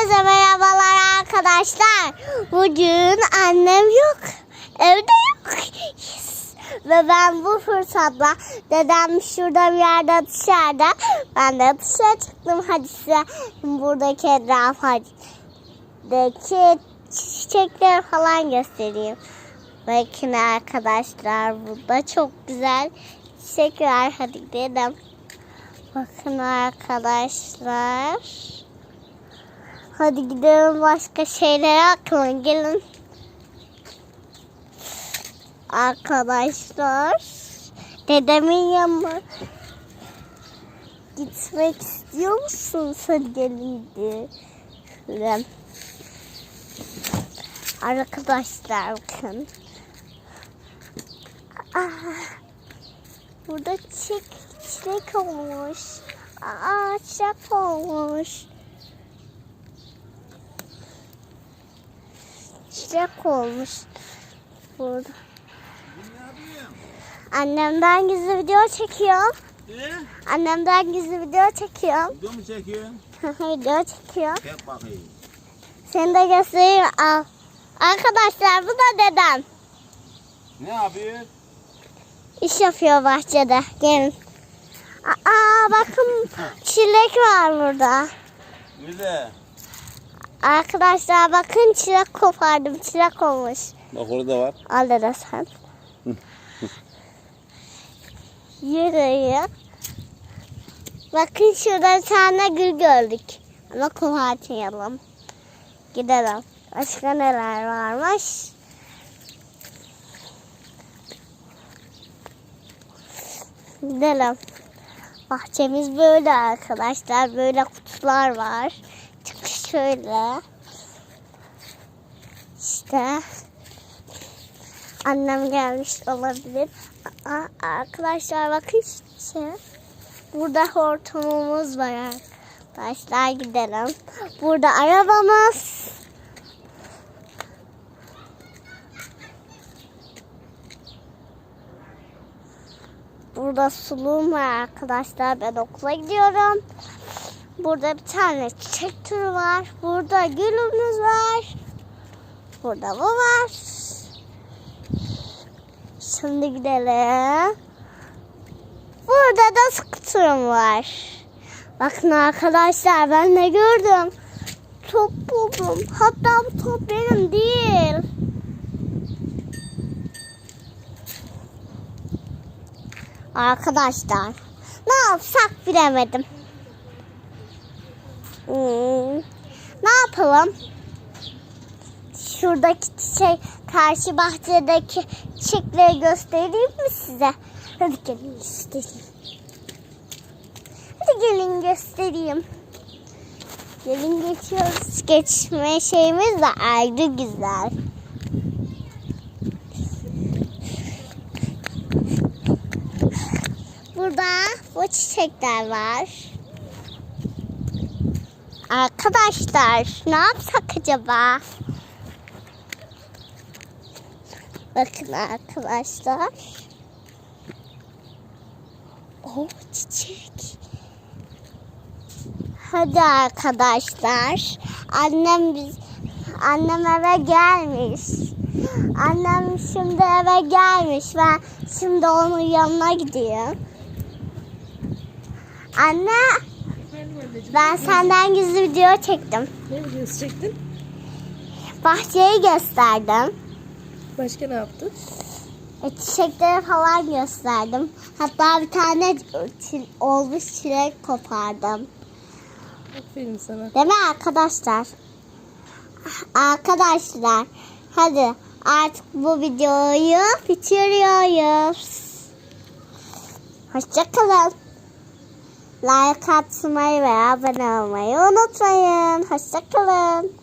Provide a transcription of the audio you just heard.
Herkese merhabalar arkadaşlar. Bugün annem yok. Evde yok. Yes. Ve ben bu fırsatla dedem şurada bir yerde dışarıda. Ben de dışarı çıktım. Hadi size buradaki etrafdaki çiçekleri falan göstereyim. Bakın arkadaşlar burada çok güzel çiçek var. Hadi gidelim. Bakın arkadaşlar. Hadi gidelim başka şeylere akılın gelin. Arkadaşlar. Dedemin yanına gitmek istiyor musun sen gelin Şöyle. Arkadaşlar bakın. Ah, burada çiçek, çiçek olmuş. Aa çiçek olmuş. Çiçek olmuş. Burada. Annemden gizli video çekiyorum. Ee? Annemden gizli video çekiyorum. Video mu çekiyorsun? video çekiyorum. Çek bakayım. Seni de göstereyim. Al. Arkadaşlar bu da dedem. Ne yapıyor? İş yapıyor bahçede. Gelin. Aa bakın çilek var burada. Nerede? Arkadaşlar bakın çilek kopardım. Çilek olmuş. Bak orada var. Al dede sen. Yürüyün. Bakın şurada bir tane gül gördük. Ama kopartmayalım. Gidelim. Başka neler varmış? Gidelim. Bahçemiz böyle arkadaşlar. Böyle kutular var. Şöyle. İşte annem gelmiş olabilir. Aa, arkadaşlar bakın işte. Burada hortumumuz var arkadaşlar gidelim. Burada arabamız. Burada suluğum var arkadaşlar. Ben okula gidiyorum. Burada bir tane çiçek türü var. Burada gülümüz var. Burada bu var. Şimdi gidelim. Burada da skuterim var. Bakın arkadaşlar ben ne gördüm. Top buldum. Hatta bu top benim değil. Arkadaşlar ne yapsak bilemedim. Hmm, ne yapalım? Şuradaki çiçek, karşı bahçedeki çiçekleri göstereyim mi size? Hadi gelin göstereyim. Hadi gelin göstereyim. Gelin geçiyoruz. Geçme şeyimiz de ayrı güzel. Burada bu çiçekler var. Arkadaşlar ne yapsak acaba? Bakın arkadaşlar. O çiçek. Hadi arkadaşlar. Annem biz annem eve gelmiş. Annem şimdi eve gelmiş. Ben şimdi onun yanına gidiyorum. Anne. Ben senden gizli video çektim. Ne videosu çektin? Bahçeyi gösterdim. Başka ne yaptın? E, çiçekleri falan gösterdim. Hatta bir tane çil- olmuş çilek kopardım. Aferin sana. Değil mi arkadaşlar? Arkadaşlar hadi artık bu videoyu bitiriyoruz. Hoşçakalın. Like atmayı ve abone olmayı unutmayın. Hoşçakalın.